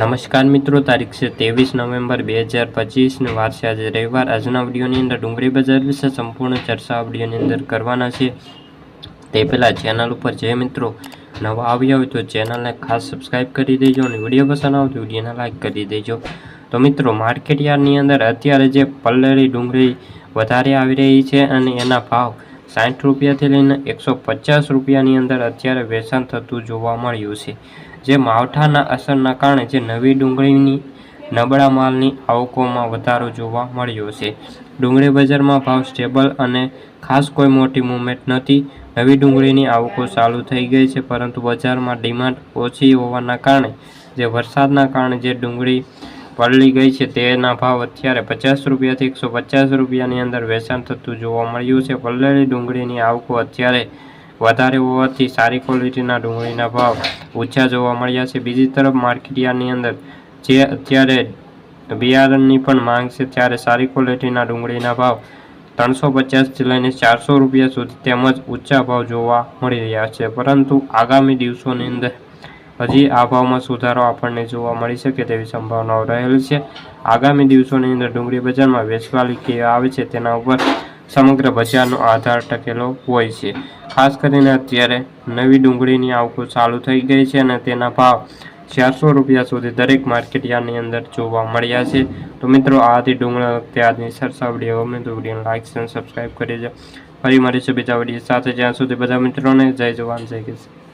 નમસ્કાર મિત્રો, તારીખ છે ત્રેવીસ નવેમ્બર બે હજાર પચીસને વાર છે. આજે રવિવાર. આજના વિડીયોની અંદર ડુંગળી બજાર વિશે સંપૂર્ણ ચર્ચા વિડીયોની અંદર કરવાના છે. તે પહેલાં ચેનલ ઉપર જે મિત્રો નવા આવ્યા હોય તો ચેનલને ખાસ સબસ્ક્રાઈબ કરી દેજો અને વીડિયો પસંદ આવે વિડીયોને લાઇક કરી દેજો. તો મિત્રો માર્કેટ યાર્ડની અંદર અત્યારે જે પલ્લરી ડુંગળી વધારે આવી રહી છે અને એના ભાવ સાઠ રૂપિયાથી લઈને એકસો પચાસ રૂપિયાની અંદર અત્યારે વેચાણ થતું જોવા મળ્યું છે. જે માવઠાના અસરના કારણે જે નવી ડુંગળીની નબળા માલની આવકોમાં વધારો જોવા મળ્યો છે. ડુંગળી બજારમાં ભાવ સ્ટેબલ અને ખાસ કોઈ મોટી મૂવમેન્ટ નથી. નવી ડુંગળીની આવકો ચાલુ થઈ ગઈ છે, પરંતુ બજારમાં ડિમાન્ડ ઓછી હોવાના કારણે, જે વરસાદના કારણે જે ડુંગળી પલળી ગઈ છે તેના ભાવ અત્યારે પચાસ રૂપિયાથી એકસો પચાસ રૂપિયાની અંદર વેચાણ થતું જોવા મળ્યું છે. પલળેલી ડુંગળીની આવકો અત્યારે વધારે હોવાથી સારી ક્વોલિટીના ડુંગળીના ભાવ ઓછા જોવા મળ્યા છે. બીજી તરફ માર્કેટિયાની અંદર જે અત્યારે બિયારણની પણ માંગ છે ત્યારે સારી ક્વોલિટીના ડુંગળીના ભાવ ત્રણસો પચાસથી લઈને ચારસો રૂપિયા સુધી તેમજ ઊંચા ભાવ જોવા મળી રહ્યા છે. પરંતુ આગામી દિવસોની અંદર હજી આ ભાવમાં સુધારો આપણને જોવા મળી શકે તેવી સંભાવનાઓ રહેલી છે. આગામી દિવસોની અંદર ડુંગળી બજારમાં વેચવાલી કે આવે છે તેના ઉપર સમગ્ર બજારનો આધાર ટકેલો હોય છે. ખાસ કરીને અત્યારે નવી ડુંગળીની આવકો ચાલુ થઈ ગઈ છે અને તેના ભાવ ચારસો રૂપિયા સુધી દરેક માર્કેટ યાર્ડની અંદર જોવા મળ્યા છે. તો મિત્રો, આથી ડુંગળા વખતે આજની સરસા વીડિયો ગમે તો વિડીયોને લાઇક અને સબસ્ક્રાઈબ કરી દેજો. ફરી મળીશું બીજા વીડિયો સાથે. જ્યાં સુધી બધા મિત્રોને જય જવાન, જય કિસાન.